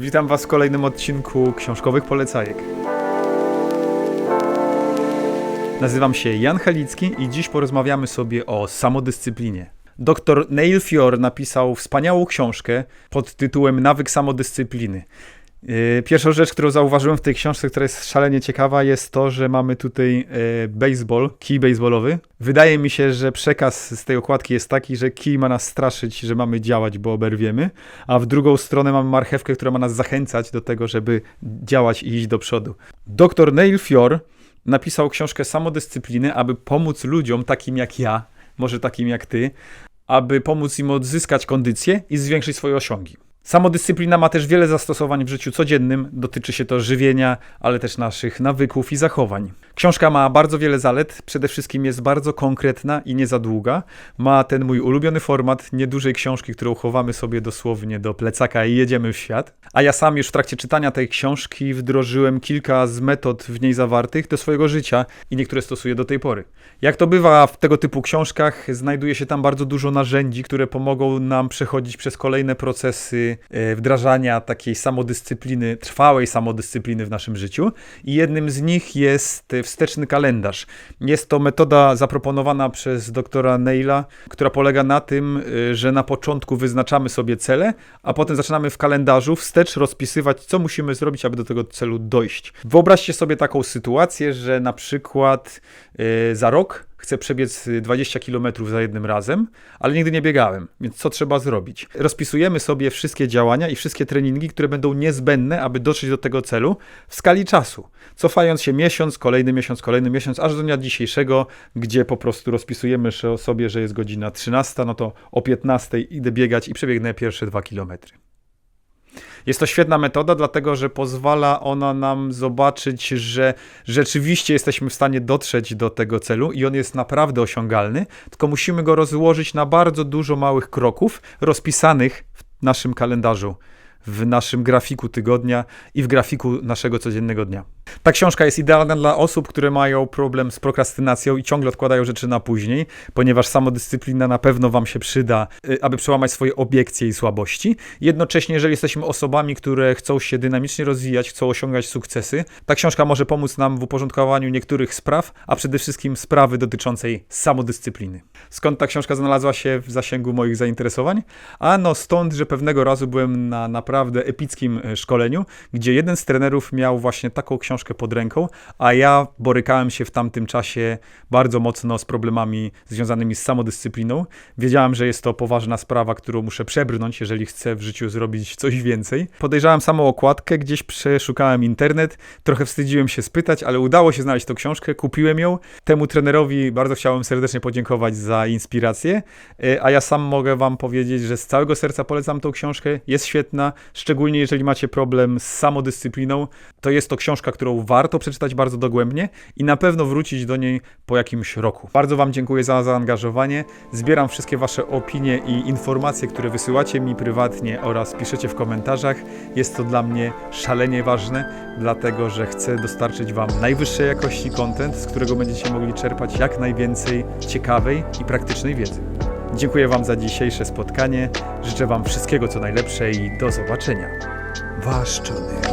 Witam Was w kolejnym odcinku książkowych polecajek. Nazywam się Jan Halicki i dziś porozmawiamy sobie o samodyscyplinie. Dr Neil Fior napisał wspaniałą książkę pod tytułem Nawyk samodyscypliny. Yy, Pierwszą rzecz, którą zauważyłem w tej książce, która jest szalenie ciekawa, jest to, że mamy tutaj yy, baseball, kij baseballowy. Wydaje mi się, że przekaz z tej okładki jest taki, że kij ma nas straszyć, że mamy działać, bo oberwiemy, a w drugą stronę mamy marchewkę, która ma nas zachęcać do tego, żeby działać i iść do przodu. Dr Neil Fior napisał książkę Samodyscypliny, aby pomóc ludziom takim jak ja, może takim jak ty, aby pomóc im odzyskać kondycję i zwiększyć swoje osiągi. Samodyscyplina ma też wiele zastosowań w życiu codziennym, dotyczy się to żywienia, ale też naszych nawyków i zachowań. Książka ma bardzo wiele zalet, przede wszystkim jest bardzo konkretna i nie za długa. Ma ten mój ulubiony format niedużej książki, którą chowamy sobie dosłownie do plecaka i jedziemy w świat. A ja sam już w trakcie czytania tej książki wdrożyłem kilka z metod w niej zawartych do swojego życia i niektóre stosuję do tej pory. Jak to bywa w tego typu książkach, znajduje się tam bardzo dużo narzędzi, które pomogą nam przechodzić przez kolejne procesy wdrażania takiej samodyscypliny, trwałej samodyscypliny w naszym życiu. I jednym z nich jest e, wsteczny kalendarz. Jest to metoda zaproponowana przez doktora Neila, która polega na tym, e, że na początku wyznaczamy sobie cele, a potem zaczynamy w kalendarzu wstecz rozpisywać, co musimy zrobić, aby do tego celu dojść. Wyobraźcie sobie taką sytuację, że na przykład e, za rok chcę przebiec 20 km za jednym razem, ale nigdy nie biegałem, więc co trzeba zrobić? Rozpisujemy sobie wszystkie działania i wszystkie treningi, które będą niezbędne, aby dotrzeć do tego celu w skali czasu. Cofając się miesiąc, kolejny miesiąc, kolejny miesiąc, aż do dnia dzisiejszego, gdzie po prostu rozpisujemy sobie, że jest godzina 13, no to o 15 idę biegać i przebiegnę pierwsze 2 kilometry. Jest to świetna metoda, dlatego że pozwala ona nam zobaczyć, że rzeczywiście jesteśmy w stanie dotrzeć do tego celu i on jest naprawdę osiągalny, tylko musimy go rozłożyć na bardzo dużo małych kroków rozpisanych w naszym kalendarzu, w naszym grafiku tygodnia i w grafiku naszego codziennego dnia. Ta książka jest idealna dla osób, które mają problem z prokrastynacją i ciągle odkładają rzeczy na później, ponieważ samodyscyplina na pewno Wam się przyda, y, aby przełamać swoje obiekcje i słabości. Jednocześnie, jeżeli jesteśmy osobami, które chcą się dynamicznie rozwijać, chcą osiągać sukcesy, ta książka może pomóc nam w uporządkowaniu niektórych spraw, a przede wszystkim sprawy dotyczącej samodyscypliny. Skąd ta książka znalazła się w zasięgu moich zainteresowań? Ano stąd, że pewnego razu byłem na naprawdę epickim e, szkoleniu, gdzie jeden z trenerów miał właśnie taką książkę pod ręką, a ja borykałem się w tamtym czasie bardzo mocno z problemami związanymi z samodyscypliną. Wiedziałem, że jest to poważna sprawa, którą muszę przebrnąć, jeżeli chcę w życiu zrobić coś więcej. Podejrzałem samą okładkę, gdzieś przeszukałem internet, trochę wstydziłem się spytać, ale udało się znaleźć tą książkę, kupiłem ją. Temu trenerowi bardzo chciałem serdecznie podziękować za inspirację, e, a ja sam mogę wam powiedzieć, że z całego serca polecam tą książkę. Jest świetna, szczególnie jeżeli macie problem z samodyscypliną. To jest to książka, którą warto przeczytać bardzo dogłębnie i na pewno wrócić do niej po jakimś roku. Bardzo Wam dziękuję za zaangażowanie. Zbieram wszystkie Wasze opinie i informacje, które wysyłacie mi prywatnie oraz piszecie w komentarzach. Jest to dla mnie szalenie ważne, dlatego że chcę dostarczyć Wam najwyższej jakości content, z którego będziecie mogli czerpać jak najwięcej ciekawej i praktycznej wiedzy. Dziękuję Wam za dzisiejsze spotkanie. Życzę Wam wszystkiego co najlepsze i do zobaczenia. wasz człowiek.